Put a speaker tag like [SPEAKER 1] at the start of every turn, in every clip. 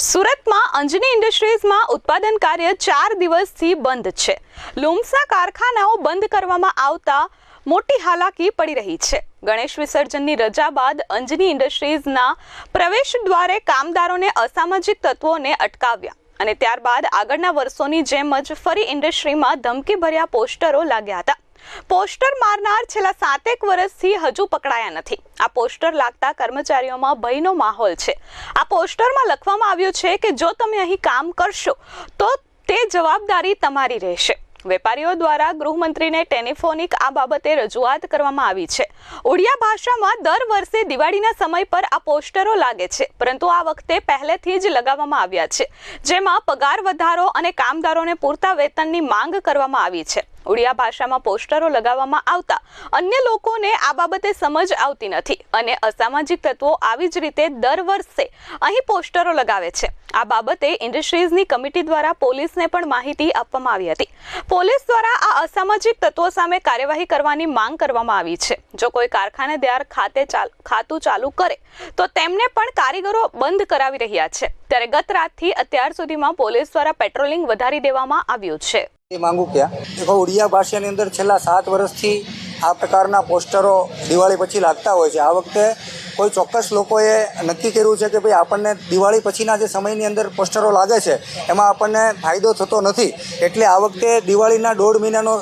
[SPEAKER 1] સુરતમાં અંજની ઇન્ડસ્ટ્રીઝમાં ઉત્પાદન કાર્ય ચાર દિવસથી બંધ છે. લુમ્સા કારખાનાઓ બંધ કરવામાં આવતા મોટી હાલાકી પડી રહી છે. ગણેશ વિસર્જનની રજા બાદ અંજની ઇન્ડસ્ટ્રીઝના પ્રવેશ દ્વારે કામદારોને અસામાજિક તત્વોને અટકાવ્યા અને ત્યારબાદ આગળના વર્ષોની જેમ જ ફરી ઇન્ડસ્ટ્રીમાં ધમકીભર્યા પોસ્ટરો લાગ્યા હતા. પોસ્ટર મારનાર છેલ્લા સાતેક વર્ષથી હજુ પકડાયા નથી. આ પોસ્ટર લાગતા કર્મચારીઓમાં ભયનો માહોલ છે. આ પોસ્ટરમાં લખવામાં આવ્યું છે કે જો તમે અહીં કામ કરશો, તો તે જવાબદારી તમારી રહેશે. વેપારીઓ દ્વારા ગૃહમંત્રીને ટેલિફોનિક આ બાબતે રજૂઆત કરવામાં આવી છે. ઓડિયા ભાષામાં દર વર્ષે દિવાળીના સમય પર આ પોસ્ટરો લાગે છે, પરંતુ આ વખતે પહેલેથી જ લગાવવામાં આવ્યા છે. જેમાં પગાર વધારો અને કામદારોને પૂરતા વેતનની માંગ કરવામાં આવી છે. ઓડિયા ભાષામાં પોસ્ટરો લગાવવામાં આવતા અન્ય લોકોને આ બાબતે સમજ આવતી નથી અને અસામાજિક તત્વો આવી જ રીતે દર વર્ષે અહીં પોસ્ટરો લગાવે છે. આ બાબતે ઇન્ડસ્ટ્રીઝની કમિટી દ્વારા પોલીસને પણ માહિતી આપવામાં આવી હતી. પોલીસ દ્વારા આ અસામાજિક તત્વો સામે કાર્યવાહી કરવાની માંગ કરવામાં આવી છે. જો કોઈ કારખાનેદાર ખાતે ખાતું ચાલુ કરે, તો તેમને પણ કારીગરો બંધ કરાવી રહ્યા છે. ત્યારે ગત રાતથી અત્યાર સુધીમાં પોલીસ દ્વારા પેટ્રોલિંગ વધારી દેવામાં આવ્યું છે.
[SPEAKER 2] એ માંગુ ક્યાં? ઉડિયા ભાષાની અંદર છેલ્લા સાત વર્ષથી આ પ્રકારના પોસ્ટરો દિવાળી પછી લાગતા હોય છે. આ વખતે કોઈ ચોક્કસ લોકોએ નક્કી કર્યું છે કે ભાઈ આપણને દિવાળી પછીના જે સમયની અંદર પોસ્ટરો લાગે છે, એમાં આપણને ફાયદો થતો નથી. એટલે આ વખતે દિવાળીના દોઢ મહિનાનો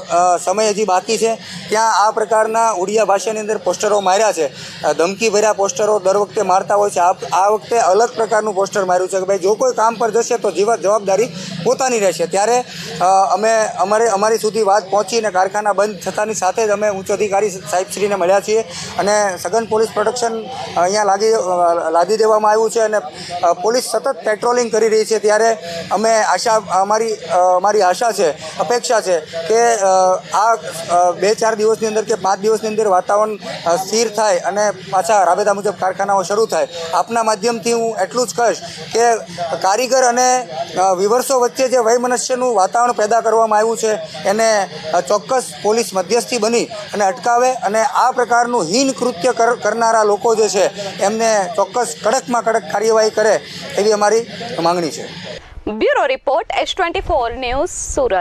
[SPEAKER 2] સમય હજી બાકી છે. ત્યાં આ પ્રકારના ઉડિયા ભાષાની અંદર પોસ્ટરો માર્યા છે. ધમકીભર્યા ધમકી ભર્યા પોસ્ટરો દર વખતે મારતા હોય છે. આ વખતે અલગ પ્રકારનું પોસ્ટર માર્યું છે કે ભાઈ, જો કોઈ કામ પર જશે તો જીવા જવાબદારી પોતાની રહેશે. ત્યારે અમે અમારે, અમારી સુધી વાત પહોંચીને કારખાના બંધ થતાની સાથે જ અમે ઉચ્ચ અધિકારી સાહેબશ્રીને મળ્યા છીએ અને સઘન પોલીસ પ્રોટેક્શન અહીંયા લાગી લાદી દેવામાં આવ્યું છે અને પોલીસ સતત પેટ્રોલિંગ કરી રહી છે. ત્યારે અમે આશા, અમારી અમારી આશા છે, અપેક્ષા છે કે આ બે ચાર દિવસની અંદર કે પાંચ દિવસની અંદર વાતાવરણ સ્થિર થાય અને પાછા રાબેતા મુજબ કારખાનાઓ શરૂ થાય. આપના માધ્યમથી હું એટલું જ કહીશ કે કારીગર અને વિવર્ષો વિવર્સો વચ્ચે જે વૈમનસ્યનું વાતાવરણ પેદા કરવામાં આવ્યું છે, એને ચોક્કસ પોલીસ મધ્યસ્થી બની અને અટકાવે અને આ પ્રકારનું હીન કૃત્ય કર, કરનારા લોકો જે છે, એમને ચોક્કસ કડકમાં કડક કાર્યવાહી કરે એવી અમારી માંગણી છે.
[SPEAKER 1] Bureau report S twenty four news Surat.